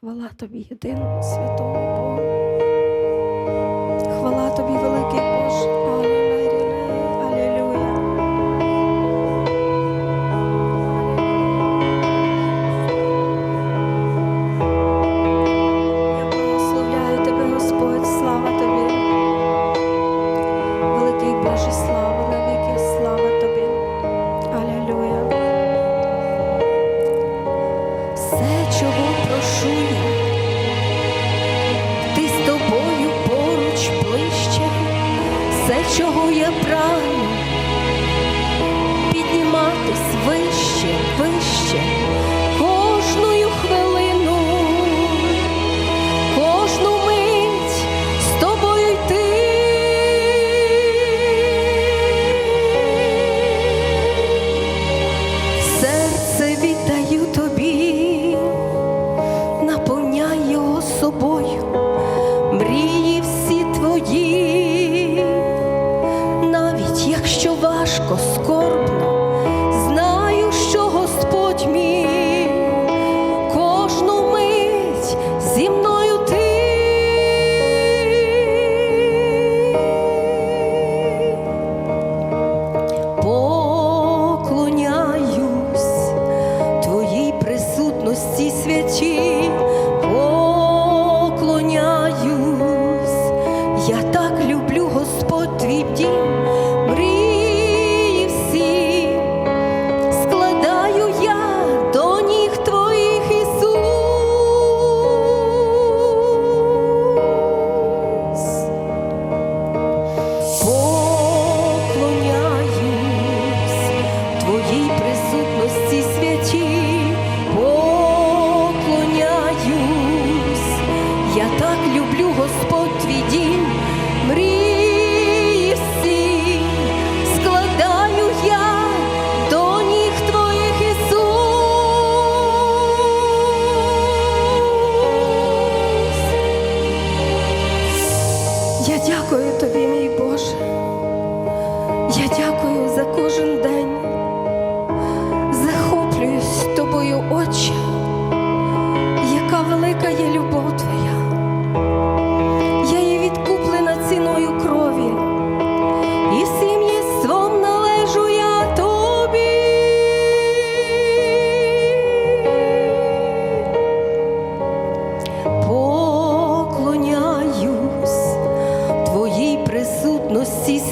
Хвала тобі, єдиному святому Богу. Хвала тобі, великий Боже. Чого я прагну, підніматись вище, вище, важко, скорбно, знаю, що Господь мій, кожну мить зі мною ти. Поклоняюсь твоїй присутності святій, поклоняюсь, я так люблю Господь твій дім, Я дякую тобі, мій Боже. Я дякую за кожен день. Присутності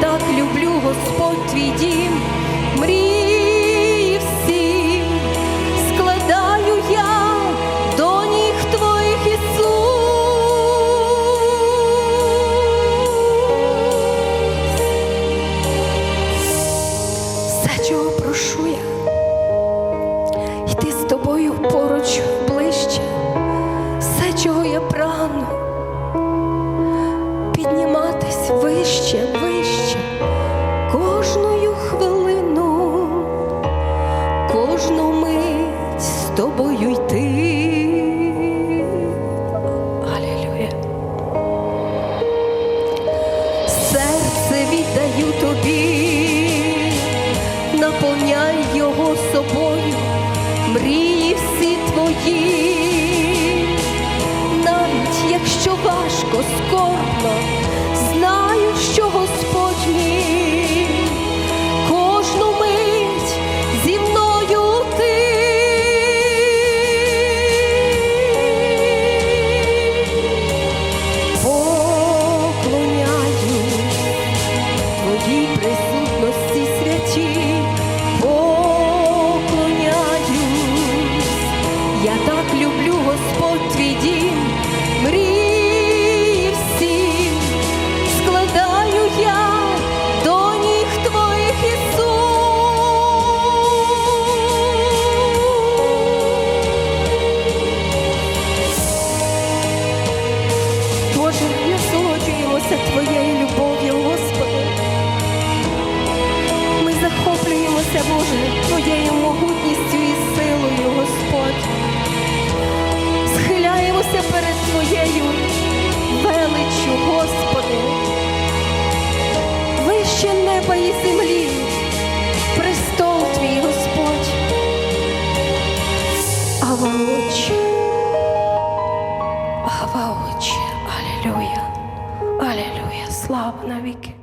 так люблю Господь твій дім, мрії всі, складаю я до ніг твоїх Ісус. Все, чого прошу я, йти з тобою поруч ближче, все, чого я прагну, підніматись вище, вище, Серце тобі, наповняй його собою, мрії всі твої, навіть якщо важко, скорбно, неба і землі, престол твій Господь. Ава Отче, Ава Отче, Алілюя, Алілюя, слава навіки.